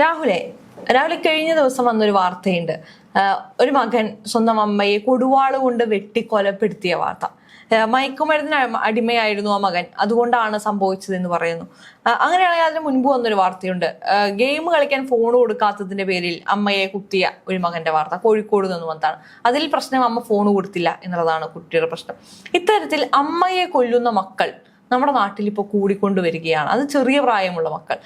രാഹുലെ രാഹുലെ കഴിഞ്ഞ ദിവസം വന്നൊരു വാർത്തയുണ്ട്. ഒരു മകൻ സ്വന്തം അമ്മയെ കൊടുവാൾ കൊണ്ട് വെട്ടി കൊലപ്പെടുത്തിയ വാർത്ത മയക്കുമരുന്നിന് അടിമയായിരുന്നു ആ മകൻ. അതുകൊണ്ടാണ് സംഭവിച്ചത് എന്ന് പറയുന്നു അങ്ങനെയാണെങ്കിൽ അതിന് മുൻപ് വന്നൊരു വാർത്തയുണ്ട്. ഗെയിം കളിക്കാൻ ഫോൺ കൊടുക്കാത്തതിന്റെ പേരിൽ അമ്മയെ കുത്തിയ ഒരു മകന്റെ വാർത്ത കോഴിക്കോട് നിന്ന് വന്നതാണ്. അതിൽ പ്രശ്നം അമ്മ ഫോൺ കൊടുത്തില്ല എന്നുള്ളതാണ് കുട്ടിയുടെ പ്രശ്നം. ഇത്തരത്തിൽ അമ്മയെ കൊല്ലുന്ന മക്കൾ നമ്മുടെ നാട്ടിൽ ഇപ്പോൾ കൂടിക്കൊണ്ടുവരികയാണ്. അത് ചെറിയ പ്രായമുള്ള മക്കൾ.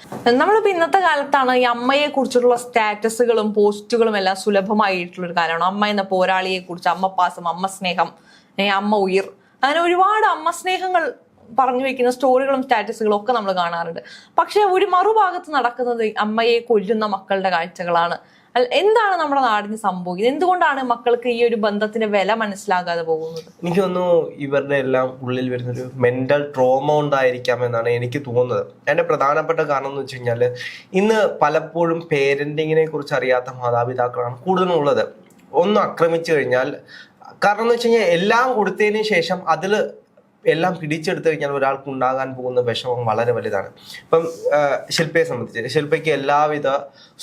നമ്മളിപ്പോൾ ഇന്നത്തെ കാലത്താണ് ഈ അമ്മയെ കുറിച്ചുള്ള സ്റ്റാറ്റസുകളും പോസ്റ്റുകളും എല്ലാം സുലഭമായിട്ടുള്ള ഒരു കാലമാണ്. അമ്മ എന്ന പോരാളിയെ കുറിച്ച് അമ്മ പാസം അമ്മ സ്നേഹം അമ്മ ഉയർ. അങ്ങനെ ഒരുപാട് അമ്മ സ്നേഹങ്ങൾ പറഞ്ഞു വെക്കുന്ന സ്റ്റോറികളും സ്റ്റാറ്റസുകളും ഒക്കെ നമ്മൾ കാണാറുണ്ട്. പക്ഷെ ഒരു മറുഭാഗത്ത് നടക്കുന്നത് അമ്മയെ കൊല്ലുന്ന മക്കളുടെ കാഴ്ചകളാണ്. എന്താണ് നമ്മുടെ നാടിന് സംഭവിക്കുന്നത്? എന്തുകൊണ്ടാണ് മക്കൾക്ക് ഈ ഒരു ബന്ധത്തിന്റെ വില മനസ്സിലാകാതെ പോകുന്നത്? എനിക്ക് തോന്നുന്നു ഇവരുടെ എല്ലാം ഉള്ളിൽ വരുന്നൊരു മെന്റൽ ട്രോമ ഉണ്ടായിരിക്കാം എന്നാണ് എനിക്ക് തോന്നുന്നത്. എന്റെ പ്രധാനപ്പെട്ട കാരണം എന്ന് വെച്ച് കഴിഞ്ഞാൽ ഇന്ന് പലപ്പോഴും പേരന്റിങ്ങിനെ കുറിച്ച് അറിയാത്ത മാതാപിതാക്കളാണ് കൂടുതലും ഉള്ളത് ഒന്ന് ആക്രമിച്ചു കഴിഞ്ഞാൽ കാരണം എന്ന് വെച്ച് കഴിഞ്ഞാൽ എല്ലാം കൊടുത്തതിന് ശേഷം അതിൽ എല്ലാം പിടിച്ചെടുത്തു കഴിഞ്ഞാൽ ഒരാൾക്ക് ഉണ്ടാകാൻ പോകുന്ന വിഷമം വളരെ വലുതാണ്. ഇപ്പം ശില്പയെ സംബന്ധിച്ച് ശില്പയ്ക്ക് എല്ലാവിധ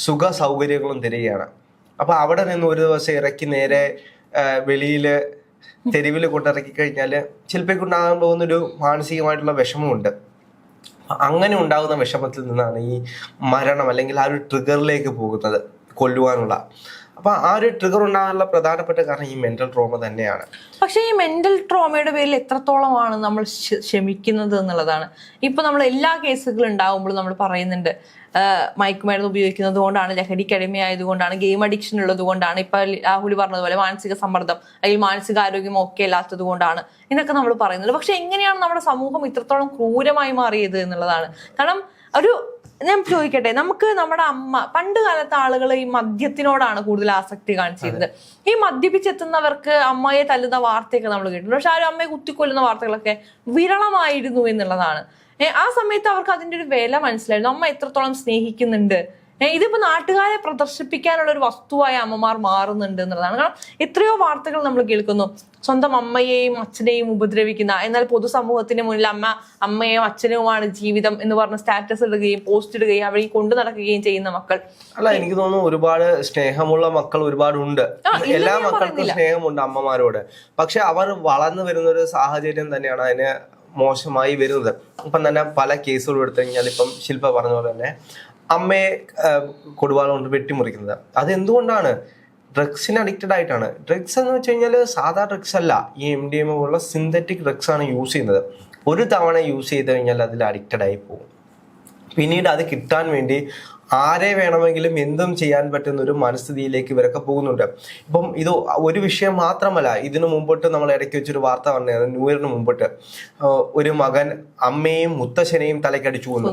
സുഖ സൗകര്യങ്ങളും തരികയാണ്. അപ്പൊ അവിടെ നിന്ന് ഒരു ദിവസം ഇറക്കി നേരെ വെളിയിൽ തെരുവിൽ കൊണ്ടിറക്കി കഴിഞ്ഞാൽ ശില്പയ്ക്ക് ഉണ്ടാകാൻ പോകുന്നൊരു മാനസികമായിട്ടുള്ള വിഷമമുണ്ട്. അങ്ങനെ ഉണ്ടാകുന്ന വിഷമത്തിൽ നിന്നാണ് ഈ മരണം അല്ലെങ്കിൽ ആ ഒരു ട്രിഗറിലേക്ക് പോകുന്നത് കൊല്ലുവാനുള്ള. അപ്പൊ ആ ഒരു ട്രിഗർ ഉണ്ടാകാനുള്ള പ്രധാനപ്പെട്ട കാരണം ഈ മെന്റൽ ട്രോമ തന്നെയാണ്. പക്ഷെ ഈ മെന്റൽ ട്രോമയുടെ പേരിൽ എത്രത്തോളമാണ് നമ്മൾ ക്ഷ- ക്ഷമിക്കുന്നത് എന്നുള്ളതാണ്. ഇപ്പൊ നമ്മൾ എല്ലാ കേസുകളും ഉണ്ടാകുമ്പോഴും നമ്മൾ പറയുന്നുണ്ട് മയക്കുമരുന്ന് ഉപയോഗിക്കുന്നത് കൊണ്ടാണ് ലഹരിക്ക് അടിമയായതുകൊണ്ടാണ് ഗെയിം അഡിക്ഷൻ ഉള്ളത് കൊണ്ടാണ് ഇപ്പൊ രാഹുൽ പറഞ്ഞതുപോലെ മാനസിക സമ്മർദ്ദം അല്ലെങ്കിൽ മാനസികാരോഗ്യം ഒക്കെ അല്ലാത്തത് കൊണ്ടാണ് എന്നൊക്കെ നമ്മൾ പറയുന്നത് പക്ഷെ എങ്ങനെയാണ് നമ്മുടെ സമൂഹം ഇത്രത്തോളം ക്രൂരമായി മാറിയത് എന്നുള്ളതാണ്. കാരണം ഒരു ഞാൻ ചോദിക്കട്ടെ നമുക്ക് നമ്മുടെ അമ്മ പണ്ട് കാലത്തെ ആളുകൾ ഈ മദ്യത്തിനോടാണ് കൂടുതൽ ആസക്തി കാണിച്ചിരുന്നത്. ഈ മദ്യപിച്ചെത്തുന്നവർക്ക് അമ്മയെ തല്ലുന്ന വാർത്തയൊക്കെ നമ്മൾ കേട്ടിട്ടുണ്ട്. പക്ഷെ ആ ഒരു അമ്മയെ കുത്തിക്കൊല്ലുന്ന വാർത്തകളൊക്കെ വിരളമായിരുന്നു എന്നുള്ളതാണ്. ആ സമയത്ത് അവർക്ക് അതിന്റെ ഒരു വില മനസ്സിലായിരുന്നു. അമ്മ എത്രത്തോളം സ്നേഹിക്കുന്നുണ്ട്? ഇതിപ്പോ നാട്ടുകാരെ പ്രദർശിപ്പിക്കാനുള്ള ഒരു വസ്തുവായി അമ്മമാർ മാറുന്നുണ്ട് എന്നുള്ളതാണ്. കാരണം എത്രയോ വാർത്തകൾ നമ്മൾ കേൾക്കുന്നു. സ്വന്തം അമ്മയെയും അച്ഛനെയും ഉപദ്രവിക്കുന്ന എന്നാൽ പൊതുസമൂഹത്തിന് മുന്നിൽ അമ്മ അമ്മയും അച്ഛനുമാണ് ജീവിതം എന്ന് പറഞ്ഞ സ്റ്റാറ്റസ് ഇടുകയും പോസ്റ്റ് ഇടുകയും അവരെ കൊണ്ടു നടക്കുകയും ചെയ്യുന്ന മക്കൾ. അല്ല എനിക്ക് തോന്നുന്നു ഒരുപാട് സ്നേഹമുള്ള മക്കൾ ഒരുപാടുണ്ട്. ഉണ്ട് എല്ലാ മക്കൾക്കും സ്നേഹമുണ്ട് അമ്മമാരോട്. പക്ഷെ അവർ വളർന്നു വരുന്ന ഒരു സാഹചര്യം തന്നെയാണ് അതിന് മോശമായി വരുന്നത്. ഇപ്പം തന്നെ പല കേസുകളും എടുത്തു കഴിഞ്ഞാൽ ഇപ്പം ശില്പ പറഞ്ഞ പോലെ തന്നെ അമ്മയെ കൊടുവാള കൊണ്ട് വെട്ടിമുറിക്കുന്നത്. അത് എന്തുകൊണ്ടാണ് ഡ്രഗ്സിന് അഡിക്റ്റഡ് ആയിട്ടാണ്. ഡ്രഗ്സ് എന്ന് വെച്ച് കഴിഞ്ഞാൽ സാധാ ഡ്രഗ്സ് അല്ല. ഈ എം ഡി എം പോലുള്ള സിന്തറ്റിക് ഡ്രഗ്സ് ആണ് യൂസ് ചെയ്യുന്നത്. ഒരു തവണ യൂസ് ചെയ്ത് കഴിഞ്ഞാൽ അതിൽ അഡിക്റ്റഡ് ആയി പോകും. പിന്നീട് അത് കിട്ടാൻ വേണ്ടി ആരെ വേണമെങ്കിലും എന്തും ചെയ്യാൻ പറ്റുന്ന ഒരു മനസ്ഥിതിയിലേക്ക് ഇവരൊക്കെ പോകുന്നുണ്ട്. ഇപ്പം ഇത് ഒരു വിഷയം മാത്രമല്ല ഇതിനു മുമ്പോട്ട് നമ്മൾ ഇടയ്ക്ക് വെച്ചൊരു വാർത്ത പറഞ്ഞത് ന്യൂ ഇയറിന് മുമ്പോട്ട്. ഒരു മകൻ അമ്മയും മുത്തശ്ശനെയും തലക്കടിച്ചു കൊന്നു.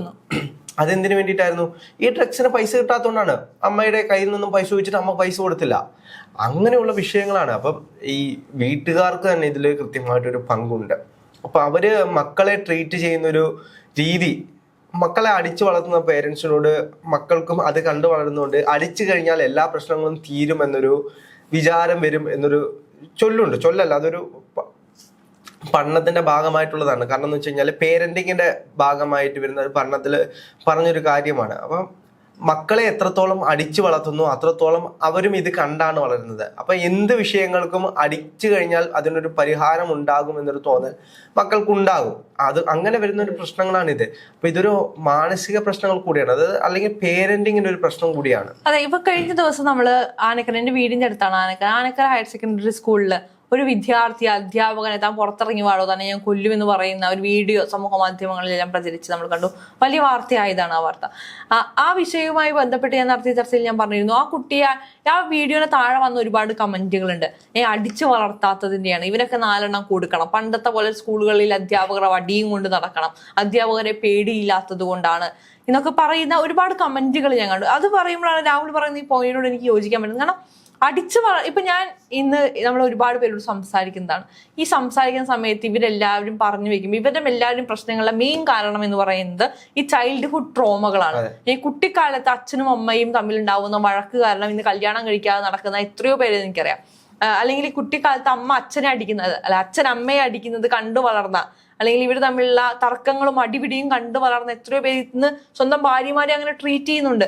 അതെന്തിനു വേണ്ടിയിട്ടായിരുന്നു? ഈ ഡ്രഗ്സിന് പൈസ കിട്ടാത്തതുകൊണ്ടാണ് അമ്മയുടെ കയ്യിൽ നിന്നും പൈസ ചോദിച്ചിട്ട് അമ്മ പൈസ കൊടുത്തില്ല. അങ്ങനെയുള്ള വിഷയങ്ങളാണ്. അപ്പം ഈ വീട്ടുകാർക്ക് തന്നെ ഇതിൽ കൃത്യമായിട്ടൊരു പങ്കുണ്ട്. അപ്പൊ അവർ മക്കളെ ട്രീറ്റ് ചെയ്യുന്ന ഒരു രീതി മക്കളെ അടിച്ചു വളർത്തുന്ന പേരൻസിനോട് മക്കൾക്കും അത് കണ്ടു വളരുന്നതുകൊണ്ട് അടിച്ചു കഴിഞ്ഞാൽ എല്ലാ പ്രശ്നങ്ങളും തീരും എന്നൊരു വിചാരം വരും എന്നൊരു ചൊല്ലുണ്ട്. ചൊല്ലല്ല അതൊരു പഠനത്തിന്റെ ഭാഗമായിട്ടുള്ളതാണ്. കാരണം എന്ന് വെച്ച് കഴിഞ്ഞാൽ പേരന്റിങ്ങിന്റെ ഭാഗമായിട്ട് വരുന്ന ഒരു പഠനത്തിൽ പറഞ്ഞൊരു കാര്യമാണ്. അപ്പം മക്കളെ എത്രത്തോളം അടിച്ചു വളർത്തുന്നു അത്രത്തോളം അവരും ഇത് കണ്ടാണ് വളരുന്നത്. അപ്പൊ എന്ത് വിഷയങ്ങൾക്കും അടിച്ചു കഴിഞ്ഞാൽ അതിനൊരു പരിഹാരം ഉണ്ടാകും എന്നൊരു തോന്നൽ മക്കൾക്ക് ഉണ്ടാകും അത് അങ്ങനെ വരുന്ന ഒരു പ്രശ്നങ്ങളാണ് ഇത്. അപ്പൊ ഇതൊരു മാനസിക പ്രശ്നങ്ങൾ കൂടിയാണ്. അത് അല്ലെങ്കിൽ പേരന്റിങ്ങിന്റെ ഒരു പ്രശ്നം കൂടിയാണ്. അതെ ഇപ്പൊ കഴിഞ്ഞ ദിവസം നമ്മൾ ആനക്കര എന്റെ വീടിന്റെ അടുത്താണ് ആനക്കര. ആനക്കര ഹയർ സെക്കൻഡറി സ്കൂളിൽ ഒരു വിദ്യാർത്ഥി അധ്യാപകനെ താൻ പുറത്തിറങ്ങി വാടോ? തന്നെ ഞാൻ കൊല്ലുമെന്ന് പറയുന്ന ഒരു വീഡിയോ സമൂഹ മാധ്യമങ്ങളിലെല്ലാം പ്രചരിച്ച് നമ്മൾ കണ്ടു. വലിയ വാർത്തയായതാണ് ആ വാർത്ത. ആ- വിഷയവുമായി ബന്ധപ്പെട്ട് ഞാൻ നടത്തിയ ചർച്ചയിൽ ഞാൻ പറഞ്ഞിരുന്നു. ആ കുട്ടിയെ ആ വീഡിയോന് താഴെ വന്ന ഒരുപാട് കമന്റുകളുണ്ട്. ഏ അടിച്ചു വളർത്താത്തതിന്റെയാണ്. ഇവരൊക്കെ നാലെണ്ണം കൊടുക്കണം. പണ്ടത്തെ പോലെ സ്കൂളുകളിൽ അധ്യാപകർ വടിയും കൊണ്ട് നടക്കണം. അധ്യാപകരെ പേടിയില്ലാത്തത് കൊണ്ടാണ്. എന്നൊക്കെ പറയുന്ന ഒരുപാട് കമന്റുകൾ ഞാൻ കണ്ടു. അത് പറയുമ്പോഴാണ് രാഹുൽ പറയുന്ന ഈ പോയിന്റിനോട് എനിക്ക് യോജിക്കാൻ പറ്റുന്നത്. കാരണം അടിച്ചു വള ഇപ്പൊ ഞാൻ ഇന്ന് നമ്മൾ ഒരുപാട് പേരോട് സംസാരിക്കുന്നതാണ്. ഈ സംസാരിക്കുന്ന സമയത്ത് ഇവരെല്ലാവരും പറഞ്ഞു വെക്കും. ഇവരുടെ എല്ലാവരും പ്രശ്നങ്ങളുടെ മെയിൻ കാരണം എന്ന് പറയുന്നത് ഈ ചൈൽഡ്ഹുഡ് ട്രോമകളാണ് ഈ കുട്ടിക്കാലത്ത് അച്ഛനും അമ്മയും തമ്മിലുണ്ടാവുന്ന വഴക്ക് കാരണം ഇന്ന് കല്യാണം കഴിക്കാതെ നടക്കുന്ന എത്രയോ പേരെ എനിക്കറിയാം. അല്ലെങ്കിൽ ഈ കുട്ടിക്കാലത്ത് അമ്മ അച്ഛനെ അടിക്കുന്നത് അല്ല അച്ഛൻ അമ്മയെ അടിക്കുന്നത് കണ്ടു വളർന്ന അല്ലെങ്കിൽ ഇവർ തമ്മിലുള്ള തർക്കങ്ങളും അടിപിടിയും കണ്ടു വളർന്ന എത്രയോ പേര് ഇന്ന് സ്വന്തം ഭാര്യമാരെ അങ്ങനെ ട്രീറ്റ് ചെയ്യുന്നുണ്ട്.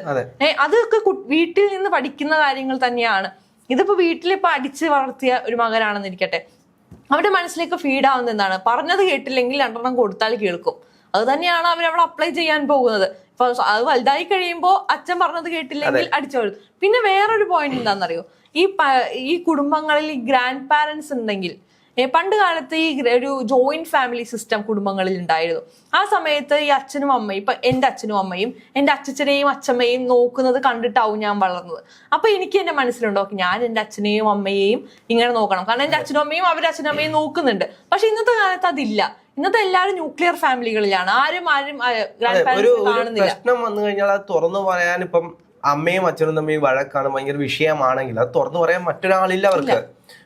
അതൊക്കെ വീട്ടിൽ നിന്ന് പഠിക്കുന്ന കാര്യങ്ങൾ തന്നെയാണ്. ഇതിപ്പോ വീട്ടിലിപ്പോ അടിച്ച് വളർത്തിയ ഒരു മകനാണെന്ന് ഇരിക്കട്ടെ. അവരുടെ മനസ്സിലേക്ക് ഫീഡ് ആവുന്ന എന്താണ്? പറഞ്ഞത് കേട്ടില്ലെങ്കിൽ രണ്ടെണ്ണം കൊടുത്താൽ കേൾക്കും. അത് തന്നെയാണ് അവർ അവിടെ അപ്ലൈ ചെയ്യാൻ പോകുന്നത്. ഇപ്പൊ അത് വലുതായി കഴിയുമ്പോൾ അച്ഛൻ പറഞ്ഞത് കേട്ടില്ലെങ്കിൽ അടിച്ചു വരും പിന്നെ വേറൊരു പോയിന്റ് എന്താണെന്നറിയോ? ഈ ഈ കുടുംബങ്ങളിൽ ഈ ഗ്രാൻഡ് പാരന്റ്സ് ഉണ്ടെങ്കിൽ പണ്ട് കാലത്ത് ഈ ഒരു ജോയിന്റ് ഫാമിലി സിസ്റ്റം കുടുംബങ്ങളിൽ ഉണ്ടായിരുന്നു. ആ സമയത്ത് ഈ അച്ഛനും അമ്മയും ഇപ്പൊ എന്റെ അച്ഛനും അമ്മയും എന്റെ അച്ഛച്ചനെയും അച്ഛമ്മയും നോക്കുന്നത് കണ്ടിട്ടാവും ഞാൻ വളർന്നത്. അപ്പൊ എനിക്ക് എന്റെ മനസ്സിലുണ്ടോ? ഞാൻ എന്റെ അച്ഛനെയും അമ്മയെയും ഇങ്ങനെ നോക്കണം. കാരണം എന്റെ അച്ഛനും അമ്മയും അവരുടെ അച്ഛനും അമ്മയും നോക്കുന്നുണ്ട്. പക്ഷെ ഇന്നത്തെ കാലത്ത് അതില്ല. ഇന്നത്തെ എല്ലാവരും ന്യൂക്ലിയർ ഫാമിലികളിലാണ് ആരും ആരും പ്രശ്നം വന്നു കഴിഞ്ഞാൽ അത് തുറന്നു പറയാൻ ഇപ്പം അമ്മയും അച്ഛനും തമ്മിൽ വഴക്കാണ്. ഭയങ്കര വിഷയമാണെങ്കിൽ അത് തുറന്നു പറയാൻ മറ്റൊരാളില്ല അവർക്ക്.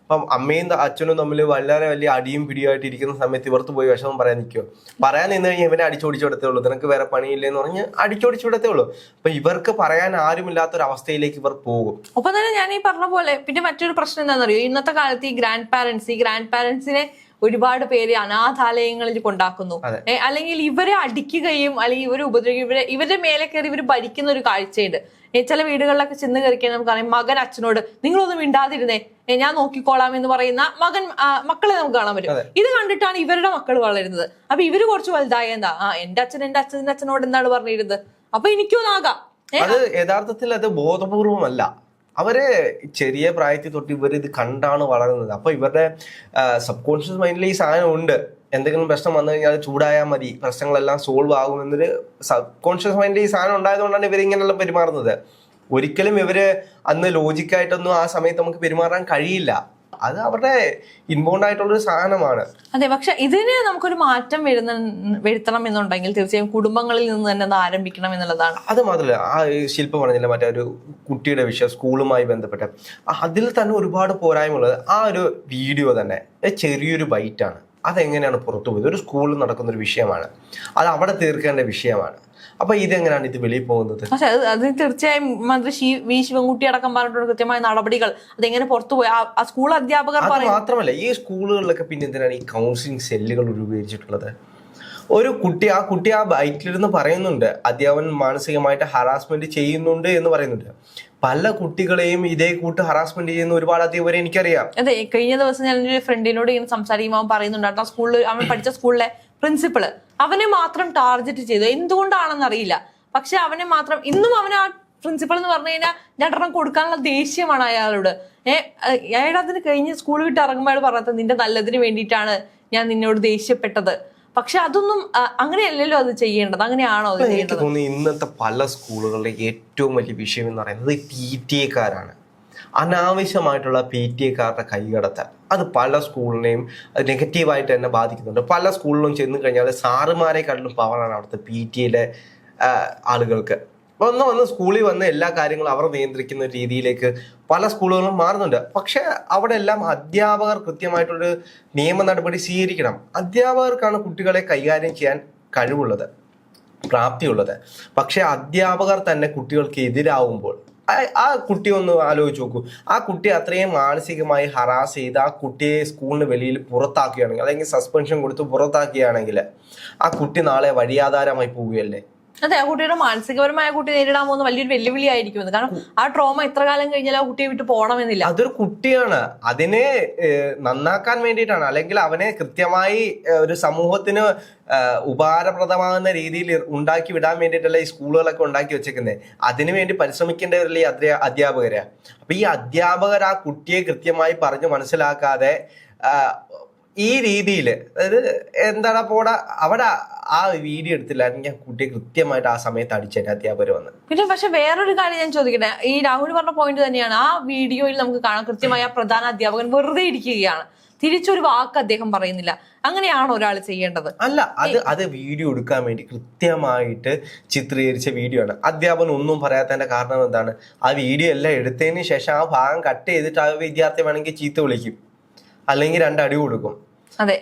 ഇപ്പം അമ്മയും അച്ഛനും തമ്മിൽ വളരെ വലിയ അടിയും പിടിയുമായിട്ട് ഇരിക്കുന്ന സമയത്ത് ഇവർക്ക് പോയി വിഷമം പറയാൻ നിൽക്കുക പറയാൻ നിന്ന് കഴിഞ്ഞാൽ ഇവനെ അടിച്ചോടിച്ചു വിടത്തേ ഉള്ളൂ. നിനക്ക് വേറെ പണിയില്ലെന്ന് പറഞ്ഞ് അടിച്ചോടിച്ചു വിടത്തേ ഉള്ളൂ. അപ്പൊ ഇവർക്ക് പറയാൻ ആരുമില്ലാത്ത ഒരു അവസ്ഥയിലേക്ക് ഇവർ പോകും. ഒപ്പം തന്നെ ഞാൻ ഈ പറഞ്ഞ പോലെ പിന്നെ മറ്റൊരു പ്രശ്നം എന്താണെന്നറിയോ? ഇന്നത്തെ കാലത്ത് ഈ ഗ്രാൻഡ് പാരന്റ്സ് ഈ ഗ്രാൻഡ് പാരന്റ്സിനെ ഒരുപാട് പേര് അനാഥാലയങ്ങളിൽ കൊണ്ടാക്കുന്നു. അല്ലെങ്കിൽ ഇവരെ അടിക്കുകയും അല്ലെങ്കിൽ ഇവരെ ഉപദ്രവിക്കുകയും ഇവരെ ഇവരുടെ മേലെ കയറി ഇവർ ഭരിക്കുന്ന ഒരു കാഴ്ചയുണ്ട്. ചില വീടുകളിലൊക്കെ ചെന്ന് കയറിക്കാൻ നമുക്കറിയാം മകൻ അച്ഛനോട് നിങ്ങളൊന്നും മിണ്ടാതിരുന്നേ. ഏ, ഞാൻ നോക്കിക്കോളാം എന്ന് പറയുന്ന മകൻ മക്കളെ നമുക്ക് കാണാൻ പറ്റും. ഇത് കണ്ടിട്ടാണ് ഇവരുടെ മക്കൾ വളരുന്നത്. അപ്പൊ ഇവർ കുറച്ച് വലുതായ എന്താ? ആ എന്റെ അച്ഛൻ എന്റെ അച്ഛന്റെ അച്ഛനോട് എന്താണ് പറഞ്ഞിരുന്നത്? അപ്പൊ എനിക്കൊന്നാകാം. അത് യഥാർത്ഥത്തിൽ അത് ബോധപൂർവമല്ല. അവർ ചെറിയ പ്രായത്തിൽ തൊട്ട് ഇവർ ഇത് കണ്ടാണ് വളരുന്നത് അപ്പൊ ഇവരുടെ സബ് കോൺഷ്യസ് മൈൻഡിൽ ഈ സാധനം ഉണ്ട്. എന്തെങ്കിലും പ്രശ്നം വന്നു കഴിഞ്ഞാൽ അത് ചൂടായാൽ മതി. പ്രശ്നങ്ങളെല്ലാം സോൾവ് ആകും എന്നൊരു സബ് കോൺഷ്യസ് മൈൻഡിൽ ഈ സാധനം ഉണ്ടായതുകൊണ്ടാണ് ഇവർ ഇങ്ങനെയെല്ലാം പെരുമാറുന്നത്. ഒരിക്കലും ഇവർ അന്ന് ലോജിക്കായിട്ടൊന്നും ആ സമയത്ത് നമുക്ക് പെരുമാറാൻ കഴിയില്ല. അത് അവരുടെ ഇൻബോണ്ട് ആയിട്ടുള്ളൊരു സാധനമാണ്. അതെ പക്ഷെ ഇതിന് നമുക്കൊരു മാറ്റം വരുന്ന വരുത്തണം എന്നുണ്ടെങ്കിൽ തീർച്ചയായും കുടുംബങ്ങളിൽ നിന്ന് തന്നെ അത് ആരംഭിക്കണം എന്നുള്ളതാണ്. അത് മാത്രമല്ല ആ ശില്പം പറഞ്ഞില്ല മറ്റേ ഒരു കുട്ടിയുടെ വിഷയം സ്കൂളുമായി ബന്ധപ്പെട്ട്. അതിൽ തന്നെ ഒരുപാട് പോരായ്മയുള്ളത് ആ ഒരു വീഡിയോ തന്നെ ചെറിയൊരു ചെറിയൊരു ബൈറ്റാണ് അതെങ്ങനെയാണ് പുറത്തു പോയത് ഒരു സ്കൂളിൽ നടക്കുന്ന ഒരു വിഷയമാണ്. അത് അവിടെ തീർക്കേണ്ട വിഷയമാണ്. അപ്പൊ ഇതെങ്ങനെയാണ് ഇത് വെളിയിൽ പോകുന്നത്? പക്ഷെ അത് തീർച്ചയായും മന്ത്രി വി. ശിവൻകുട്ടി അടക്കം പറഞ്ഞിട്ടുണ്ട് കൃത്യമായ നടപടികൾ. അതെങ്ങനെ പുറത്തുപോയി ആ- സ്കൂൾ അധ്യാപകർ പറയും. മാത്രമല്ല ഈ സ്കൂളുകളിലൊക്കെ പിന്നെ എന്തിനാണ് ഈ കൗൺസിലിംഗ് സെല്ലുകൾ രൂപീകരിച്ചിട്ടുള്ളത്? ഒരു കുട്ടി ആ കുട്ടി ആ ബൈക്കിലിരുന്ന് പറയുന്നുണ്ട് അധ്യാപകൻ മാനസികമായിട്ട് ഹറാസ്മെന്റ് ചെയ്യുന്നുണ്ട് എന്ന് പറയുന്നുണ്ട്. പല കുട്ടികളെയും ഇതേ കൂട്ട് ഹറാസ്മെന്റ് ചെയ്യുന്ന ഒരുപാട് അധ്യാപകരെ എനിക്കറിയാം. അതെ കഴിഞ്ഞ ദിവസം ഞാൻ എന്റെ ഫ്രണ്ടിനോട് ഇങ്ങനെ സംസാരിക്കുമ്പോൾ അവൻ പറയുന്നുണ്ട് ആ സ്കൂളിൽ അവൻ പഠിച്ച സ്കൂളിലെ പ്രിൻസിപ്പൾ അവനെ മാത്രം ടാർഗറ്റ് ചെയ്തു. എന്തുകൊണ്ടാണെന്ന് അറിയില്ല പക്ഷെ അവനെ മാത്രം ഇന്നും അവൻ ആ പ്രിൻസിപ്പൾ എന്ന് പറഞ്ഞു കഴിഞ്ഞാൽ രണ്ടെണ്ണം കൊടുക്കാനുള്ള ദേഷ്യമാണ് അയാളോട്. ഏഹ് അതിന് കഴിഞ്ഞ് സ്കൂൾ വിട്ട് ഇറങ്ങുമ്പോൾ അയാൾ പറഞ്ഞത് നിന്റെ നല്ലതിന് വേണ്ടിയിട്ടാണ് ഞാൻ നിന്നോട് ദേഷ്യപ്പെട്ടത്. പക്ഷെ അതൊന്നും അങ്ങനെയല്ലല്ലോ അത് ചെയ്യേണ്ടത്. അങ്ങനെയാണോ അത് എനിക്ക് തോന്നുന്നു ഇന്നത്തെ പല സ്കൂളുകളുടെ ഏറ്റവും വലിയ വിഷയം എന്ന് പറയുന്നത് പി ടി എക്കാരാണ് അനാവശ്യമായിട്ടുള്ള പി ടി എക്കാരുടെ കൈകടത്തൽ അത് പല സ്കൂളിനെയും നെഗറ്റീവായിട്ട് തന്നെ ബാധിക്കുന്നുണ്ട്. പല സ്കൂളിലും ചെന്ന് കഴിഞ്ഞാൽ സാറുമാരെക്കാട്ടിലും പവറാണ് അവിടുത്തെ പി ടി ആളുകൾക്ക്. വന്ന് വന്ന് സ്കൂളിൽ വന്ന് എല്ലാ കാര്യങ്ങളും അവർ നിയന്ത്രിക്കുന്ന രീതിയിലേക്ക് പല സ്കൂളുകളും മാറുന്നുണ്ട്. പക്ഷെ അവിടെ എല്ലാം അധ്യാപകർ കൃത്യമായിട്ടൊരു നിയമ നടപടി സ്വീകരിക്കണം. അധ്യാപകർക്കാണ് കുട്ടികളെ കൈകാര്യം ചെയ്യാൻ കഴിവുള്ളത് പ്രാപ്തിയുള്ളത്. പക്ഷെ അധ്യാപകർ തന്നെ കുട്ടികൾക്ക് എതിരാവുമ്പോൾ ആ- കുട്ടി ഒന്ന് ആലോചിച്ച് നോക്കൂ. ആ കുട്ടി അത്രയും മാനസികമായി ഹറാസ് ചെയ്ത് ആ കുട്ടിയെ സ്കൂളിന് വെളിയിൽ പുറത്താക്കുകയാണെങ്കിൽ അല്ലെങ്കിൽ സസ്പെൻഷൻ കൊടുത്ത് പുറത്താക്കുകയാണെങ്കിൽ ആ കുട്ടി നാളെ വഴിയാധാരമായി പോവുകയല്ലേ? അതെ ആ കുട്ടിയുടെ മാനസികപരമായ കുട്ടി നേരിടാൻ പോകുന്ന വലിയൊരു വെല്ലുവിളി ആയിരിക്കും കാരണം ആ ട്രോമ എത്ര കാലം കഴിഞ്ഞാൽ ആ കുട്ടിയെ വിട്ട് പോകണമെന്നില്ല. അതൊരു കുട്ടിയാണ്. അതിനെ നന്നാക്കാൻ വേണ്ടിയിട്ടാണ്. അല്ലെങ്കിൽ അവനെ കൃത്യമായി ഒരു സമൂഹത്തിന് ഉപകാരപ്രദമാകുന്ന രീതിയിൽ ഉണ്ടാക്കി വിടാൻ വേണ്ടിയിട്ടല്ല ഈ സ്കൂളുകളൊക്കെ ഉണ്ടാക്കി വെച്ചേക്കുന്നത് അതിനു വേണ്ടി പരിശ്രമിക്കേണ്ടവരല്ലേ ഈ അധ്യാ അധ്യാപകരെ? അപ്പൊ ഈ അധ്യാപകർ ആ കുട്ടിയെ കൃത്യമായി പറഞ്ഞു മനസ്സിലാക്കാതെ ഈ രീതിയിൽ അതായത് എന്താണ് പോടാ അവിടെ ആ വീഡിയോ എടുത്തില്ലായിരുന്നു ഞാൻ കുട്ടിയെ കൃത്യമായിട്ട് ആ സമയത്ത് അടിച്ചതിന്റെ അധ്യാപകർ വന്ന് പിന്നെ പക്ഷെ വേറൊരു കാര്യം ഞാൻ ചോദിക്കട്ടെ ഈ രാഹുൽ പറഞ്ഞ പോയിന്റ് തന്നെയാണ് ആ വീഡിയോയിൽ നമുക്ക് കാണാം കൃത്യമായി ആ പ്രധാന അധ്യാപകൻ വെറുതെ ഇരിക്കുകയാണ്. തിരിച്ചൊരു വാക്ക് അദ്ദേഹം പറയുന്നില്ല. അങ്ങനെയാണ് ഒരാൾ ചെയ്യേണ്ടത്? അല്ല അത് അത് വീഡിയോ എടുക്കാൻ വേണ്ടി കൃത്യമായിട്ട് ചിത്രീകരിച്ച വീഡിയോ ആണ്. അധ്യാപകൻ ഒന്നും പറയാത്തതിന്റെ കാരണം എന്താണ്? ആ വീഡിയോ എല്ലാം എടുത്തതിന് ശേഷം ആ ഭാഗം കട്ട് ചെയ്തിട്ട് ആ വിദ്യാർത്ഥി വേണമെങ്കിൽ ചീത്ത വിളിക്കും. അല്ലെങ്കിൽ രണ്ടടി കൊടുക്കും.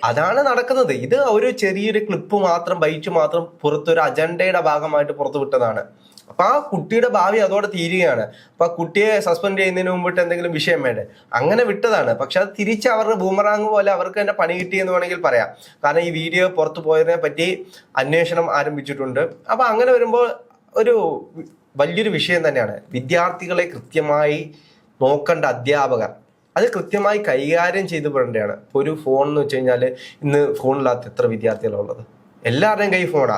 അതാണ് നടക്കുന്നത്. ഇത് ഒരു ചെറിയൊരു ക്ലിപ്പ് മാത്രം ബൈറ്റ് മാത്രം പുറത്തൊരു അജണ്ടയുടെ ഭാഗമായിട്ട് പുറത്തു വിട്ടതാണ്. അപ്പൊ ആ കുട്ടിയുടെ ഭാവി അതോടെ തീരുകയാണ്. അപ്പൊ ആ കുട്ടിയെ സസ്പെൻഡ് ചെയ്യുന്നതിന് മുമ്പിട്ട് എന്തെങ്കിലും വിഷയം വേണ്ടേ? അങ്ങനെ വിട്ടതാണ്. പക്ഷെ അത് തിരിച്ച് അവരുടെ ബൂമറാങ് പോലെ അവർക്ക് തന്നെ പണി കിട്ടി എന്ന് വേണമെങ്കിൽ പറയാം. കാരണം ഈ വീഡിയോ പുറത്തു പോയതിനെ പറ്റി അന്വേഷണം ആരംഭിച്ചിട്ടുണ്ട്. അപ്പൊ അങ്ങനെ വരുമ്പോൾ ഒരു വലിയൊരു വിഷയം തന്നെയാണ്. വിദ്യാർത്ഥികളെ കൃത്യമായി നോക്കേണ്ട അധ്യാപകർ. അത് കൃത്യമായി കൈകാര്യം ചെയ്തു പെടേണ്ടതാണ് ഇപ്പൊ ഒരു ഫോൺ എന്ന് വെച്ച് കഴിഞ്ഞാൽ ഇന്ന് ഫോണില്ലാത്ത എത്ര വിദ്യാർത്ഥികളുള്ളത് എല്ലാവരുടെയും കൈ ഫോണാ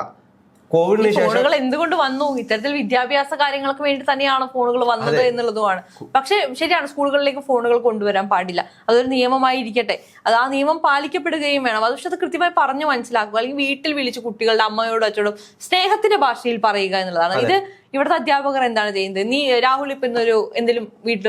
കോവിഡിന് ശേഷം ഫോണുകൾ എന്തുകൊണ്ട് വന്നു? ഇത്തരത്തിൽ വിദ്യാഭ്യാസ കാര്യങ്ങൾക്ക് വേണ്ടി തന്നെയാണ് ഫോണുകൾ വന്നത് എന്നുള്ളതുമാണ്. പക്ഷെ ശരിയാണ് സ്കൂളുകളിലേക്ക് ഫോണുകൾ കൊണ്ടുവരാൻ പാടില്ല. അതൊരു നിയമമായി ഇരിക്കട്ടെ അത് ആ നിയമം പാലിക്കപ്പെടുകയും വേണം. അത് പക്ഷെ അത് കൃത്യമായി പറഞ്ഞു മനസ്സിലാക്കുക. അല്ലെങ്കിൽ വീട്ടിൽ വിളിച്ച് കുട്ടികളുടെ അമ്മയോടും അച്ഛനോടും സ്നേഹത്തിന്റെ ഭാഷയിൽ പറയുക എന്നുള്ളതാണ്. ഇത് ഇവിടുത്തെ അധ്യാപകർ എന്താണ് ചെയ്യുന്നത്? നീ രാഹുൽ ഇപ്പൊ ഇന്നൊരു എന്തെങ്കിലും വീട്ടിൽ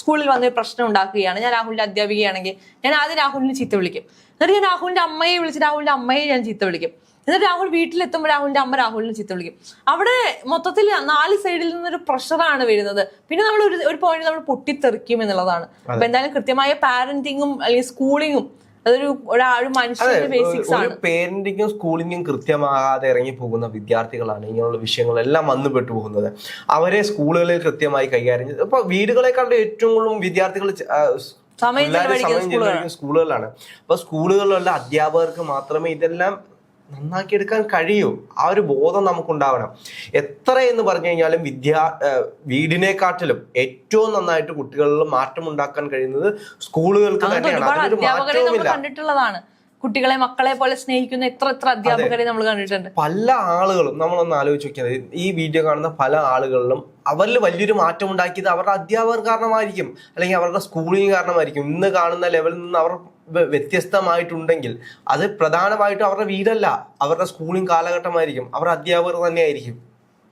സ്കൂളിൽ വന്നൊരു പ്രശ്നം ഉണ്ടാക്കുകയാണ്. ഞാൻ രാഹുലിന്റെ അധ്യാപികയാണെങ്കിൽ ഞാൻ ആദ്യം രാഹുലിന് ചീത്ത വിളിക്കും. എന്നിട്ട് ഞാൻ രാഹുലിന്റെ അമ്മയെ വിളിച്ച് രാഹുലിന്റെ അമ്മയെ ഞാൻ ചീത്ത വിളിക്കും. എന്നിട്ട് രാഹുൽ വീട്ടിലെത്തുമ്പോൾ രാഹുലിന്റെ അമ്മ രാഹുലിനെ ചീത്ത വിളിക്കും. അവിടെ മൊത്തത്തിൽ നാല് സൈഡിൽ നിന്നൊരു പ്രഷറാണ് വരുന്നത്. പിന്നെ നമ്മൾ ഒരു ഒരു പോയിന്റ് നമ്മൾ പൊട്ടിത്തെറിക്കും എന്നുള്ളതാണ്. അപ്പൊ എന്തായാലും കൃത്യമായ പാരന്റിങ്ങും അല്ലെങ്കിൽ സ്കൂളിങ്ങും അതൊരു ഒരു മനുഷ്യന്റെ ബേസിക്സ് ആണ്. പേരന്റിങ്ങും സ്കൂളിങ്ങും കൃത്യമാകാതെ ഇറങ്ങി പോകുന്ന വിദ്യാർത്ഥികളാണ് ഇങ്ങനെയുള്ള വിഷയങ്ങളെല്ലാം വന്നു പെട്ടു പോകുന്നത്. അവരെ സ്കൂളുകളിൽ കൃത്യമായി കൈകാര്യം ചെയ്ത് ഇപ്പൊ വീടുകളെക്കാളും ഏറ്റവും കൂടുതൽ വിദ്യാർത്ഥികൾ സമയം സ്കൂളുകളിലാണ് അപ്പൊ സ്കൂളുകളിലുള്ള അധ്യാപകർക്ക് മാത്രമേ ഇതെല്ലാം നന്നാക്കി എടുക്കാൻ കഴിയൂ. ആ ഒരു ബോധം നമുക്കുണ്ടാവണം. എത്ര എന്ന് പറഞ്ഞു കഴിഞ്ഞാലും വിദ്യാ വീടിനെക്കാട്ടിലും ഏറ്റവും നന്നായിട്ട് കുട്ടികളിൽ മാറ്റം ഉണ്ടാക്കാൻ കഴിയുന്നത് സ്കൂളുകൾക്ക് തന്നെയാണ്. അതിനൊരു മാറ്റവുമില്ല. കണ്ടിട്ടുള്ളതാണ്. കുട്ടികളെ മക്കളെ പോലെ സ്നേഹിക്കുന്ന എത്ര എത്ര അധ്യാപകരെ നമ്മൾ കണ്ടിട്ടുണ്ട്. പല ആളുകളും നമ്മളൊന്ന് ആലോചിച്ച് നോക്കിയത് ഈ വീഡിയോ കാണുന്ന പല ആളുകളിലും അവരിൽ വലിയൊരു മാറ്റം ഉണ്ടാക്കിയത് അവരുടെ അധ്യാപകർ കാരണമായിരിക്കും. അല്ലെങ്കിൽ അവരുടെ സ്കൂളിങ് കാരണമായിരിക്കും. ഇന്ന് കാണുന്ന ലെവലിൽ നിന്ന് അവർ വ്യത്യസ്തമായിട്ടുണ്ടെങ്കിൽ അത് പ്രധാനമായിട്ടും അവരുടെ വീടല്ല. അവരുടെ സ്കൂളിംഗ് കാലഘട്ടമായിരിക്കും. അവരുടെ അധ്യാപകർ തന്നെയായിരിക്കും.